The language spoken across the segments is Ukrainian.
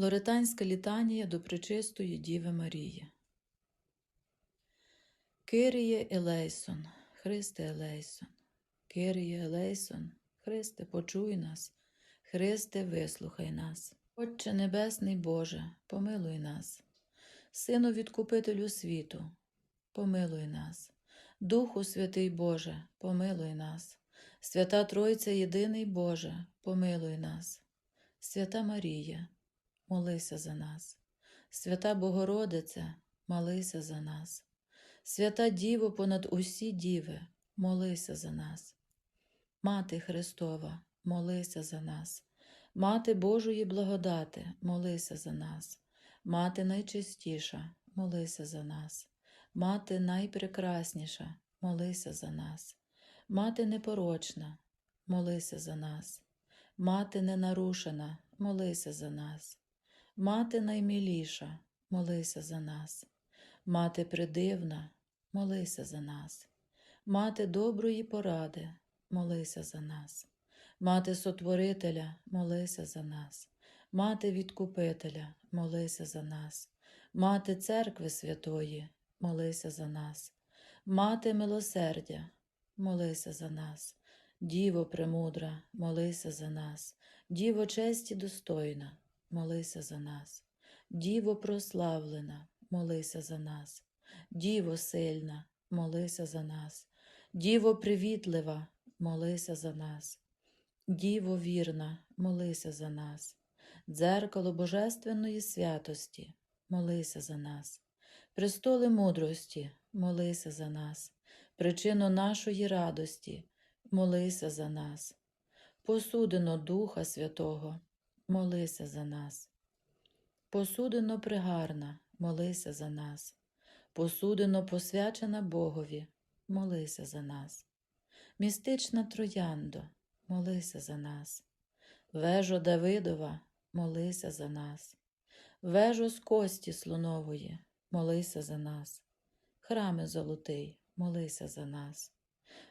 Лоретанська літанія до Пречистої Діви Марії. Киріє Елейсон, Христе Елейсон, Киріє Елейсон, Христе, почуй нас, Христе, вислухай нас. Отче Небесний Боже, помилуй нас, Сину Відкупителю світу, помилуй нас, Духу Святий Боже, помилуй нас, Свята Тройця Єдиний Боже, помилуй нас, Свята Марія, молися за нас, Свята Богородице, молися за нас, Свята Діво понад усі діви, молися за нас. Мати Христова, молися за нас. Мати Божої благодати, молися за нас. Мати найчистіша, молися за нас. Мати найпрекрасніша, молися за нас. Мати непорочна, молися за нас. Мати ненарушена, молися за нас. Мати наймиліша, молися за нас. Мати придивна, молися за нас. Мати доброї поради, молися за нас. Мати Сотворителя, молися за нас. Мати Відкупителя, молися за нас. Мати Церкви Святої, молися за нас. Мати милосердя, молися за нас. Діво премудра, молися за нас. Діво честі достойна, молися за нас. Діво прославлена, молися за нас. Діво сильна, молися за нас. Діво привітлива, молися за нас. Діво вірна, молися за нас. Дзеркало Божественної святості, молися за нас. Престоли мудрості, молися за нас. Причину нашої радості, молися за нас. Посудино Духа Святого, молися за нас. Посудино пригарна, молися за нас. Посудино посвячена Богові, молися за нас. Містична Трояндо, молися за нас. Вежо Давидова, молися за нас. Вежо з кості слонової, молися за нас. Храме золотий, молися за нас.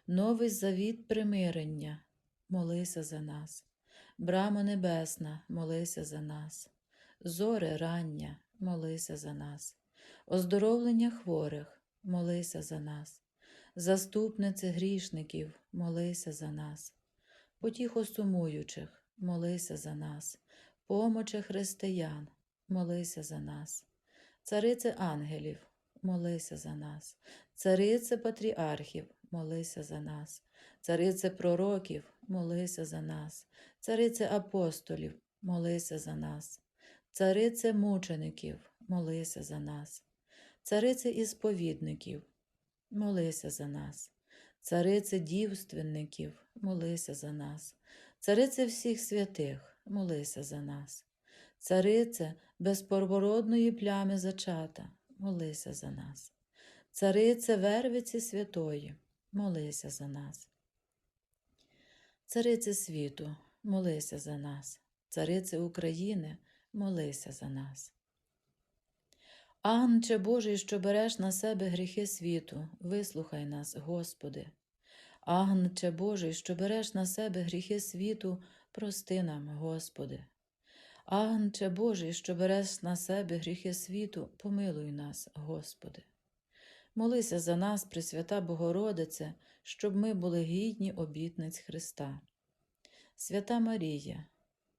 Новий завіт примирення, молися за нас. Брама небесна, молися за нас. Зоре рання, молися за нас. Оздоровлення хворих, молися за нас. Заступнице грішників, молися за нас. Потіхо сумуючих, молися за нас. Помоче християн, молися за нас. Царице ангелів, молися за нас. Царице патріархів, молися за нас. Царице пророків, молися за нас. Царице апостолів, молися за нас. Царице мучеників, молися за нас. Царице ісповідників, молися за нас. Царице дівственників, молися за нас. Царице всіх святих, молися за нас. Царице безпорвородної плями зачата, молися за нас. Царице Вервиці Святої, молися за нас. Царице світу, молися за нас. Царице України, молися за нас. Агнче Божий, що береш на себе гріхи світу, вислухай нас, Господи. Агнче Божий, що береш на себе гріхи світу, прости нам, Господи. Агнче Божий, що береш на себе гріхи світу, помилуй нас, Господи. Молися за нас, Пресвята Богородице, щоб ми були гідні обітниць Христа. Свята Марія,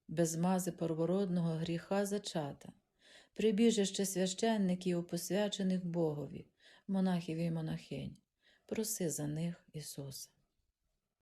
без мази первородного гріха зачата, прибіжище священників, посвячених Богові, монахів і монахинь, проси за них, Ісуса.